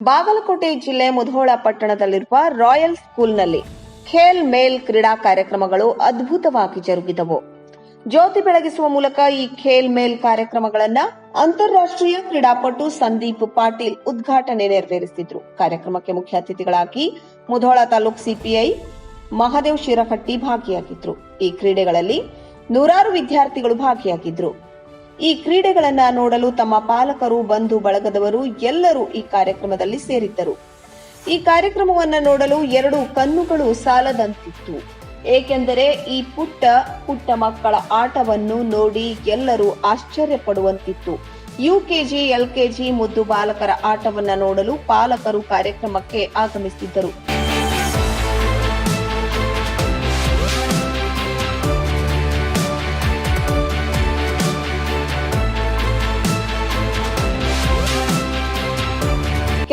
ಬಾಗಲಕೋಟೆ ಜಿಲ್ಲೆ ಮುಧೋಳ ಪಟ್ಟಣದಲ್ಲಿರುವ ರಾಯಲ್ ಸ್ಕೂಲ್ನಲ್ಲಿ ಖೇಲ್ ಮೇಲ್ ಕ್ರೀಡಾ ಕಾರ್ಯಕ್ರಮಗಳು ಅದ್ಭುತವಾಗಿ ಜರುಗಿದವು. ಜ್ಯೋತಿ ಬೆಳಗಿಸುವ ಮೂಲಕ ಈ ಖೇಲ್ ಮೇಲ್ ಕಾರ್ಯಕ್ರಮಗಳನ್ನ ಅಂತಾರಾಷ್ಟ್ರೀಯ ಕ್ರೀಡಾಪಟು ಸಂದೀಪ್ ಪಾಟೀಲ್ ಉದ್ಘಾಟನೆ ನೆರವೇರಿಸಿದ್ರು. ಕಾರ್ಯಕ್ರಮಕ್ಕೆ ಮುಖ್ಯ ಅತಿಥಿಗಳಾಗಿ ಮುಧೋಳ ತಾಲೂಕ್ ಸಿಪಿಐ ಮಹಾದೇವ್ ಶಿರಹಟ್ಟಿ ಭಾಗಿಯಾಗಿದ್ರು. ಈ ಕ್ರೀಡೆಗಳಲ್ಲಿ ನೂರಾರು ವಿದ್ಯಾರ್ಥಿಗಳು ಭಾಗಿಯಾಗಿದ್ರು. ಈ ಕ್ರೀಡೆಗಳನ್ನ ನೋಡಲು ತಮ್ಮ ಪಾಲಕರು, ಬಂಧು ಬಳಗದವರು ಎಲ್ಲರೂ ಈ ಕಾರ್ಯಕ್ರಮದಲ್ಲಿ ಸೇರಿದ್ದರು. ಈ ಕಾರ್ಯಕ್ರಮವನ್ನ ನೋಡಲು ಎರಡು ಕಣ್ಣುಗಳು ಸಾಲದಂತಿತ್ತು. ಏಕೆಂದರೆ ಈ ಪುಟ್ಟ ಪುಟ್ಟ ಮಕ್ಕಳ ಆಟವನ್ನು ನೋಡಿ ಎಲ್ಲರೂ ಆಶ್ಚರ್ಯಪಡುವಂತಿತ್ತು. ಯುಕೆಜಿ, ಎಲ್ಕೆಜಿ ಮುದ್ದು ಬಾಲಕರ ಆಟವನ್ನ ನೋಡಲು ಪಾಲಕರು ಕಾರ್ಯಕ್ರಮಕ್ಕೆ ಆಗಮಿಸಿದ್ದರು.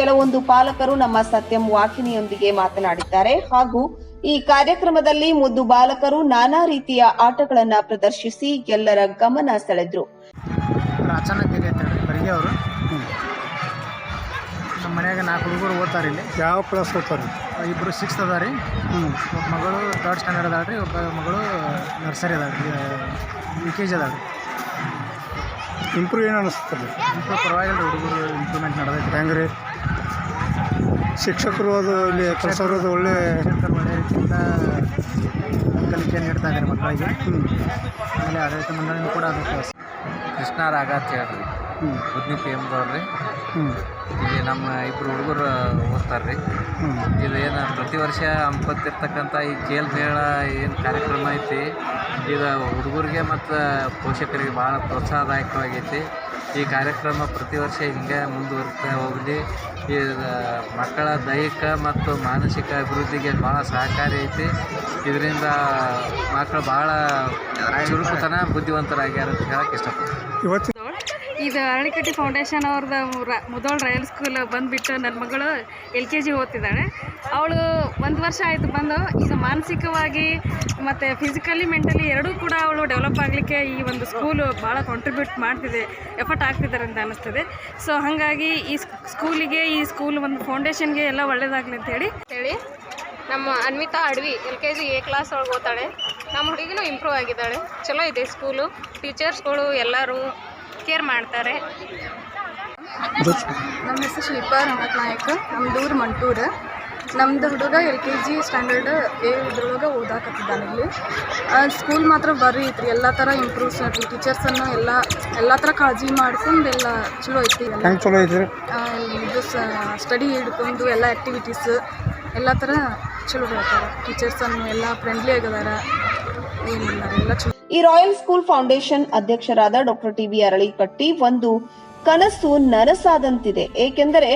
ಕೆಲವೊಂದು ಪಾಲಕರು ನಮ್ಮ ಸತ್ಯಂ ವಾಹಿನಿಯೊಂದಿಗೆ ಮಾತನಾಡಿದ್ದಾರೆ. ಹಾಗೂ ಈ ಕಾರ್ಯಕ್ರಮದಲ್ಲಿ ಮುದ್ದು ಬಾಲಕರು ನಾನಾ ರೀತಿಯ ಆಟಗಳನ್ನು ಪ್ರದರ್ಶಿಸಿ ಎಲ್ಲರ ಗಮನ ಸೆಳೆದ್ರು. ನಮ್ಮ ಮನ್ಯಾಗ ನಾಲ್ಕು ಹುಡುಗರು ಓದ್ತಾರೆ ಇಲ್ಲಿ. ಯಾವ ಕ್ಲಾಸ್ ಓದ್ತಾರೆ? ಇಬ್ಬರು ಸಿಕ್ಸ್ತ್ ಅದ ರೀ ಹ್ಞೂ ಒಬ್ಬ ಮಗಳು ಥರ್ಡ್ ಸ್ಟ್ಯಾಂಡರ್ಡ್ ಅದಾಳ ರೀ ಒಬ್ಬ ಮಗಳು ನರ್ಸರಿ ಅದಾಳ ರೀ ಯು ಕೆ ಜಿ ಅದಾಳ ರೀ ಇಂಪ್ರೂವ್ ಏನು ಅನಿಸ್ತದೆ ಇಂಪ್ರೂವ್ ಪರವಾಗಿಲ್ಲ ರೀ ಹುಡುಗರು ಇಂಪ್ರೂವ್ಮೆಂಟ್ ನಡೆದೈತೆ. ಹೆಂಗೆ ರೀ ಶಿಕ್ಷಕರು ಅದು ಇಲ್ಲಿ ಕಲಿಸೋರು ಅದು ಒಳ್ಳೆ ಶಿಕ್ಷಕರು ಒಳ್ಳೆ ರೀತಿಯಿಂದ ಕಲಿಕೆ ನೀಡ್ತಾ ಇದ್ದಾರೆ ಮಕ್ಕಳಿಗೆ. ಆಮೇಲೆ ಆಡಳಿತ ಮಂಡಳಿನೂ ಕೂಡ ಅದಕ್ಕೆ ಕೃಷ್ಣ ರಾಗ ಅಂತ ಹೇಳ್ರಿ. ಪಿ ಎಮ್ದವ್ರು ರೀ ಹ್ಞೂ ಇಲ್ಲಿ ನಮ್ಮ ಇಬ್ಬರು ಹುಡುಗರು ಓದ್ತಾರೆ ರೀ ಹ್ಞೂ ಇದು ಏನು ಪ್ರತಿ ವರ್ಷ ಹಮ್ಕೊತಿರ್ತಕ್ಕಂಥ ಈ ಜೇಲ್ ಮೇಳ ಏನು ಕಾರ್ಯಕ್ರಮ ಐತಿ. ಇದು ಹುಡುಗರಿಗೆ ಮತ್ತು ಪೋಷಕರಿಗೆ ಭಾಳ ಪ್ರೋತ್ಸಾಹದಾಯಕವಾಗೈತಿ. ಈ ಕಾರ್ಯಕ್ರಮ ಪ್ರತಿ ವರ್ಷ ಹಿಂಗೆ ಮುಂದುವರಿತಾ ಹೋಗಲಿ. ಈ ಮಕ್ಕಳ ದೈಹಿಕ ಮತ್ತು ಮಾನಸಿಕ ಅಭಿವೃದ್ಧಿಗೆ ಭಾಳ ಸಹಕಾರಿ ಐತಿ. ಇದರಿಂದ ಮಕ್ಕಳು ಭಾಳ ಚುರುಕುತನ ಬುದ್ಧಿವಂತರಾಗ್ಯಾರ ಅಂತ ಹೇಳಕ್ಕೆ ಇಷ್ಟಪಡ್ತೀನಿ. ಇದು ಅರಣಿಕಟ್ಟಿ ಫೌಂಡೇಶನ್ ಅವ್ರದ್ದು ಮುದೋಳ್ ರಾಯಲ್ ಸ್ಕೂಲ್ ಬಂದುಬಿಟ್ಟು ನನ್ನ ಮಗಳು ಎಲ್ ಕೆ ಜಿ ಓದ್ತಿದ್ದಾಳೆ. ಅವಳು ಒಂದು ವರ್ಷ ಆಯಿತು ಬಂದು, ಈಗ ಮಾನಸಿಕವಾಗಿ ಮತ್ತು ಫಿಸಿಕಲಿ ಮೆಂಟಲಿ ಎರಡೂ ಕೂಡ ಅವಳು ಡೆವಲಪ್ ಆಗಲಿಕ್ಕೆ ಈ ಒಂದು ಸ್ಕೂಲು ಭಾಳ ಕಾಂಟ್ರಿಬ್ಯೂಟ್ ಮಾಡ್ತಿದೆ ಎಫರ್ಟ್ ಆಗ್ತಿದ್ದಾರೆ ಅಂತ ಅನ್ನಿಸ್ತದೆ ಸೊ ಹಾಗಾಗಿ ಈ ಸ್ಕೂಲಿಗೆ ಈ ಸ್ಕೂಲ್ ಒಂದು ಫೌಂಡೇಶನ್ಗೆ ಎಲ್ಲ ಒಳ್ಳೇದಾಗಲಿ ಅಂತೇಳಿ ಹೇಳಿ. ನಮ್ಮ Anvita Advi L K G A class ಒಳಗೆ ಓದ್ತಾಳೆ. ನಮ್ಮ ಹುಡುಗಿನೂ ಇಂಪ್ರೂವ್ ಆಗಿದ್ದಾಳೆ. ಚಲೋ ಇದೆ ಸ್ಕೂಲು ಟೀಚರ್ಸ್ಗಳು ಎಲ್ಲರೂ ಕೇರ್ ಮಾಡ್ತಾರೆ. ನಮ್ಮ ಹೆಸರು ಶಿಲ್ಪಾ ರಮತ್ ನಾಯಕ್ ನಮ್ದು ಊರು ಮಂಟೂರು. ನಮ್ದು ಹುಡುಗ L K G standard A ಇದ್ರೊಳಗೆ ಓದಾಕತ್ತಿದ್ದಾನೆ ಇಲ್ಲಿ. ಸ್ಕೂಲ್ ಮಾತ್ರ ಬರ್ರಿ ಐತ್ರಿ. ಎಲ್ಲ ಥರ ಇಂಪ್ರೂವ್ಸ್ ಟೀಚರ್ಸ್ ಟೀಚರ್ಸನ್ನು ಎಲ್ಲ ಎಲ್ಲ ಥರ ಕಾಳಜಿ ಮಾಡ್ಕೊಂಡು ಎಲ್ಲ ಚಲೋ ಐತಿ ಎಲ್ಲ ಚಲೋ ಐತ್ರಿ? ಇದು ಸ್ಟಡಿ ಹಿಡ್ಕೊಂಡು ಎಲ್ಲ ಆ್ಯಕ್ಟಿವಿಟೀಸ್ ಎಲ್ಲ ಥರ ಚಲೋ ಹೇಳ್ತಾರೆ ಟೀಚರ್ಸನ್ನು ಎಲ್ಲ ಫ್ರೆಂಡ್ಲಿ ಆಗಿದಾರ. ಏನಿಲ್ಲ ಎಲ್ಲ ಚಲೋ ಈ ರಾಯಲ್ ಸ್ಕೂಲ್ ಫೌಂಡೇಶನ್ ಅಧ್ಯಕ್ಷರಾದ ಡಾಕ್ಟರ್ ಟಿವಿ ಅರಳಿಕಟ್ಟಿ ಒಂದು ಕನಸು ನನಸಾದಂತಿದೆ. ಏಕೆಂದರೆ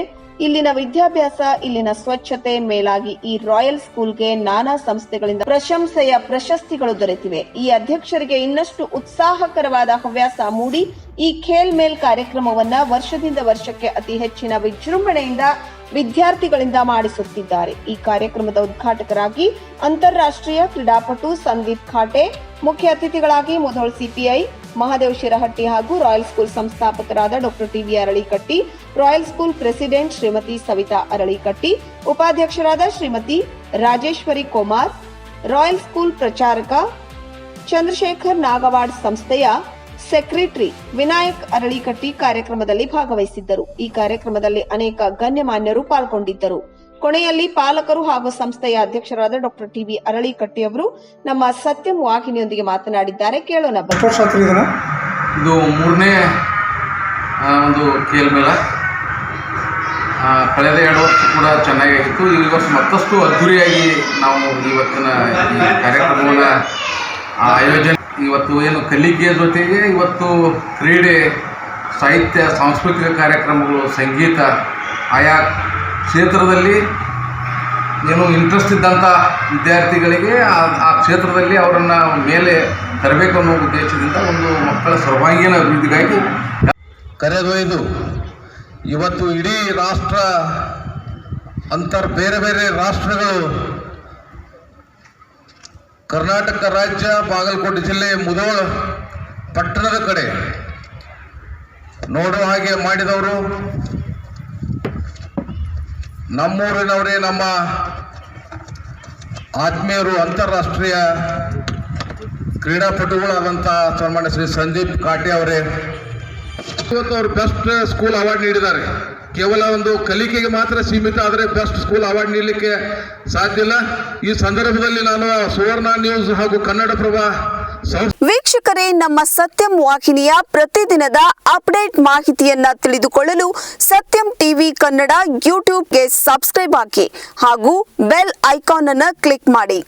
ಇಲ್ಲಿನ ವಿದ್ಯಾಭ್ಯಾಸ, ಇಲ್ಲಿನ ಸ್ವಚ್ಛತೆ ಮೇಲಾಗಿ ಈ ರಾಯಲ್ ಸ್ಕೂಲ್ಗೆ ನಾನಾ ಸಂಸ್ಥೆಗಳಿಂದ ಪ್ರಶಂಸೆಯ ಪ್ರಶಸ್ತಿಗಳು ದೊರೆತಿವೆ. ಈ ಅಧ್ಯಕ್ಷರಿಗೆ ಇನ್ನಷ್ಟು ಉತ್ಸಾಹಕರವಾದ ಹವ್ಯಾಸ ಮೂಡಿ ಈ ಖೇಲ್ ಮೇಲ್ ಕಾರ್ಯಕ್ರಮವನ್ನ ವರ್ಷದಿಂದ ವರ್ಷಕ್ಕೆ ಅತಿ ಹೆಚ್ಚಿನ ವಿಜೃಂಭಣೆಯಿಂದ ವಿದ್ಯಾರ್ಥಿಗಳಿಂದ ಮಾಡಿಸುತ್ತಿದ್ದಾರೆ. ಈ ಕಾರ್ಯಕ್ರಮದ ಉದ್ಘಾಟಕರಾಗಿ ಅಂತಾರಾಷ್ಟ್ರೀಯ ಕ್ರೀಡಾಪಟು ಸಂದೀಪ್ ಖಾಟೆ, ಮುಖ್ಯ ಅತಿಥಿಗಳಾಗಿ ಮುಧೋಳ್ ಸಿಪಿಐ, ಮಹಾದೇವ್ ಶಿರಹಟ್ಟಿ ಹಾಗೂ ರಾಯಲ್ ಸ್ಕೂಲ್ ಸಂಸ್ಥಾಪಕರಾದ doctor T V Aralikatti, royal school president Shrimati Savita Aralikatti, ಉಪಾಧ್ಯಕ್ಷರಾದ ಶ್ರೀಮತಿ ರಾಜೇಶ್ವರಿ ಕುಮಾರ್, ರಾಯಲ್ ಸ್ಕೂಲ್ ಪ್ರಚಾರಕ ಚಂದ್ರಶೇಖರ್ ನಾಗವಾಡ್ ಸಂಸ್ಥೆಯ ಸೆಕ್ರೆಟರಿ ವಿನಾಯಕ್ ಅರಳಿಕಟ್ಟಿ ಕಾರ್ಯಕ್ರಮದಲ್ಲಿ ಭಾಗವಹಿಸಿದ್ದರು. ಈ ಕಾರ್ಯಕ್ರಮದಲ್ಲಿ ಅನೇಕ ಗಣ್ಯಮಾನ್ಯರು ಪಾಲ್ಗೊಂಡಿದ್ದರು. ಕೊನೆಯಲ್ಲಿ ಪಾಲಕರು ಹಾಗೂ ಸಂಸ್ಥೆಯ ಅಧ್ಯಕ್ಷರಾದ ಡಾಕ್ಟರ್ ಟಿವಿ ಅರಳಿಕಟ್ಟಿ ಅವರು ನಮ್ಮ ಸತ್ಯಂ ವಾಹಿನಿಯೊಂದಿಗೆ ಮಾತನಾಡಿದ್ದಾರೆ. ಕೇಳೋಣ ಇದು ಮೂರನೇ ಆ, ಒಂದು ಕೇಲ್ ಮೇಳ. ಆ, ಕಳೆದ ಎರಡು ವರ್ಷ ಕೂಡ ಚೆನ್ನಾಗಿತ್ತು ಈ ವರ್ಷ ಮತ್ತಷ್ಟು ಅದ್ಧೂರಿಯಾಗಿ ನಾವು ಇವತ್ತಿನ ಈ ಕಾರ್ಯಕ್ರಮವನ್ನು ಆಯೋಜನೆ ಇವತ್ತು ಏನು ಕಲಿಕೆಯ ಜೊತೆಗೆ ಇವತ್ತು ಕ್ರೀಡೆ, ಸಾಹಿತ್ಯ, ಸಾಂಸ್ಕೃತಿಕ ಕಾರ್ಯಕ್ರಮಗಳು, ಸಂಗೀತ, ಆಯಾ ಕ್ಷೇತ್ರದಲ್ಲಿ ಏನು ಇಂಟ್ರೆಸ್ಟ್ ಇದ್ದಂಥ ವಿದ್ಯಾರ್ಥಿಗಳಿಗೆ ಆ ಕ್ಷೇತ್ರದಲ್ಲಿ ಅವರನ್ನು ಮೇಲೆ ತರಬೇಕು ಅನ್ನೋ ಉದ್ದೇಶದಿಂದ ಒಂದು ಮಕ್ಕಳ ಸರ್ವಾಂಗೀಣ ಅಭಿವೃದ್ಧಿಗಾಗಿ ಕರೆದೊಯ್ದು. ಇವತ್ತು ಇಡೀ ರಾಷ್ಟ್ರ, ಅಂತರ್ ಬೇರೆ ಬೇರೆ ರಾಷ್ಟ್ರಗಳು ಕರ್ನಾಟಕ ರಾಜ್ಯ ಬಾಗಲಕೋಟೆ ಜಿಲ್ಲೆ ಮುಧೋಳ ಪಟ್ಟಣದ ಕಡೆ. ನೋಡುವ ಹಾಗೆ ಮಾಡಿದವರು. ನಮ್ಮೂರಿನವರೇ ನಮ್ಮ ಆತ್ಮೀಯರು ಅಂತಾರಾಷ್ಟ್ರೀಯ ಕ್ರೀಡಾಪಟುಗಳಾದಂಥ ಸನ್ಮಾನ್ಯ ಶ್ರೀ ಸಂದೀಪ್ ಕಾಟೆ ಅವರೇ. ಇವತ್ತು ಅವರು ಬೆಸ್ಟ್ ಸ್ಕೂಲ್ ಅವಾರ್ಡ್ ನೀಡಿದ್ದಾರೆ. ಕೇವಲ ಒಂದು ಕಲಿಕೆಗೆ ಮಾತ್ರ ಸೀಮಿತ, ಆದರೆ ಬೆಸ್ಟ್ ಸ್ಕೂಲ್ ಅವಾರ್ಡ್ ನೀಡಲಿಕ್ಕೆ ಸಾಧ್ಯ ಇಲ್ಲ. ಈ ಸಂದರ್ಭದಲ್ಲಿ ನಾನು ಸುವರ್ಣ ನ್ಯೂಸ್ ಹಾಗೂ ಕನ್ನಡಪ್ರಭ ಸಂಸ್ಥೆ ವೀಕ್ಷಕರೇ, ನಮ್ಮ ಸತ್ಯಂ ವಾಹಿನಿಯ ಪ್ರತಿದಿನದ ಅಪ್ಡೇಟ್ ಮಾಹಿತಿಯನ್ನ ತಿಳಿದುಕೊಳ್ಳಲು ಸತ್ಯಂ ಟಿವಿ ಕನ್ನಡ ಯೂಟ್ಯೂಬ್ಗೆ ಸಬ್ಸ್ಕ್ರೈಬ್ ಹಾಕಿ ಹಾಗೂ ಬೆಲ್ ಐಕಾನ್ ಅನ್ನು ಕ್ಲಿಕ್ ಮಾಡಿ.